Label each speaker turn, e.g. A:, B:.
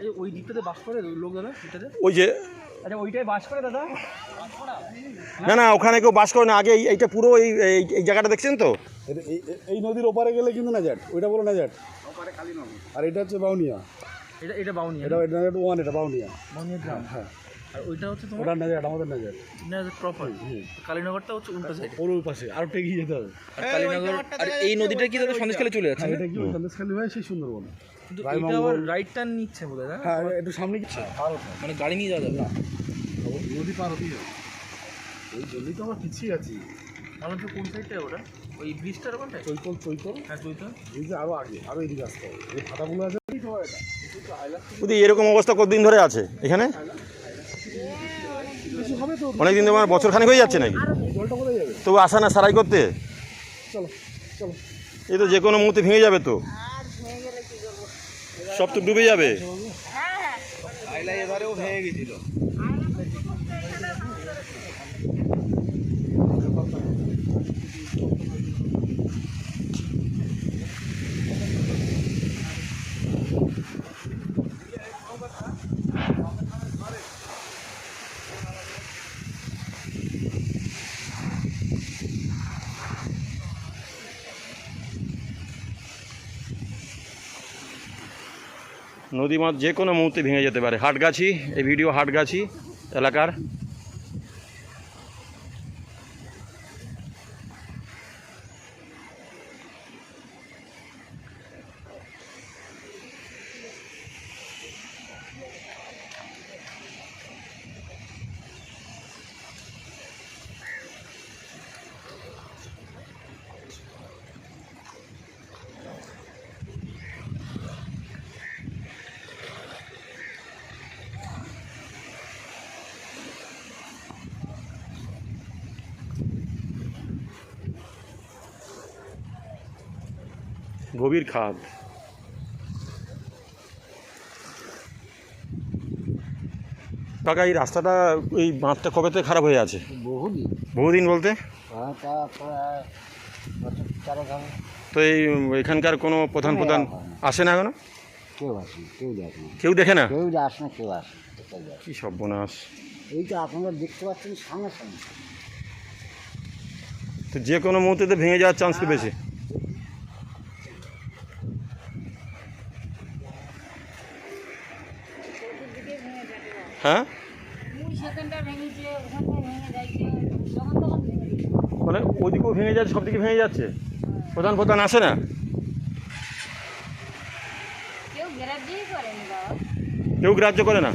A: এই ওই দিকটাতে বাস করে লোক দাদা
B: ওই যে।
A: আচ্ছা ওইটাই বাস করে দাদা।
B: না না ওখানে কেউ বাস করে না আগে এই- এইটা পুরো এই এই- এই জায়গাটা দেখছেন তো?
C: এই নদীর ওপারে গেলে কিন্তু নাজাট ওইটা বলো নাজাট। আর এটা হচ্ছে বাউনিয়া।
A: এটা এটা বাউনিয়া।
C: এটা এটা ওয়ান এটা বাউনিয়া।
A: বাউনিয়া গ্রাম।
C: হ্যাঁ।
A: আর ওইটা হচ্ছে তোমার
C: ওটা নাজাট আমাদের নাজাট
A: না প্রপার কালীনগরটা হচ্ছে উল্টো সাইড
C: ওর ওই পাশে আরও টেগিয়ে যেতে হবে।
A: আর কালীনগর আর এই নদীটা কি দাদা সন্দেশখালে চলে যাচ্ছে?
C: এটা কি সন্দেশখালী হয় সেই সুন্দরবন।
A: কিন্তু এটা আবার রাইট টার্ন নিচ্ছে বোধ হয়
C: হ্যাঁ একটু সামনে কি
A: মানে গাড়ি নিয়ে যাওয়া যাবে। না
C: নদী পার হতেই হবে। এই জন্যই তো আমরা পিছিয়ে আছি।
A: আমার তো কোন সাইডটা ওটা? ওই ব্রিজটার ওখানটায়
C: চৈতল চৈতল।
A: হ্যাঁ
C: এই যে আরও আগে আরও এদিকে আসতে হবে। এই ফাটাগুলো আছে
B: যদি এরকম অবস্থা কতদিন ধরে আছে এখানে?
C: বেশি
B: তোমার বছর খানিক হয়ে যাচ্ছে নাকি? তবু আসা না সারাই করতে? এই তো যে কোনো মুহূর্তে ভেঙে যাবে তো। সব তো ডুবে যাবে। নদী মাছ যে কোনো মুহূর্তে ভেঙে যেতে পারে। হাটগাছি এই ভিডিও হাটগাছি এলাকার। গভীর খাদ কাকা এই রাস্তাটা এই বাঁধটা কবে থেকে খারাপ হয়ে আছে?
D: বহুদিন।
B: বহুদিন বলতে?
D: হ্যাঁ তা
B: এই এখানকার কোনো প্রধান প্রধান আসে না এখনও?
D: কেউ আসে কেউ দেখে না
B: কেউ দেখে না?
D: কেউ আসে না কেউ আসে না
B: কি সর্বনাশ।
D: এই তো আপনারা দেখতে পাচ্ছেন সামনে সামনে
B: তো যে কোনো মুহূর্তে ভেঙে যাওয়ার চান্স তো বেশি হ্যাঁ
E: মূল সেখানটা ভেঙেছে ওখানটা ভেঙে যাচ্ছে যখন তখন ভেঙে দিচ্ছে।
B: মানে ওদিকেও ভেঙে যাচ্ছে সব দিকে ভেঙে যাচ্ছে প্রধান প্রধান আসে না? কেউ গ্রাহ্য করে না?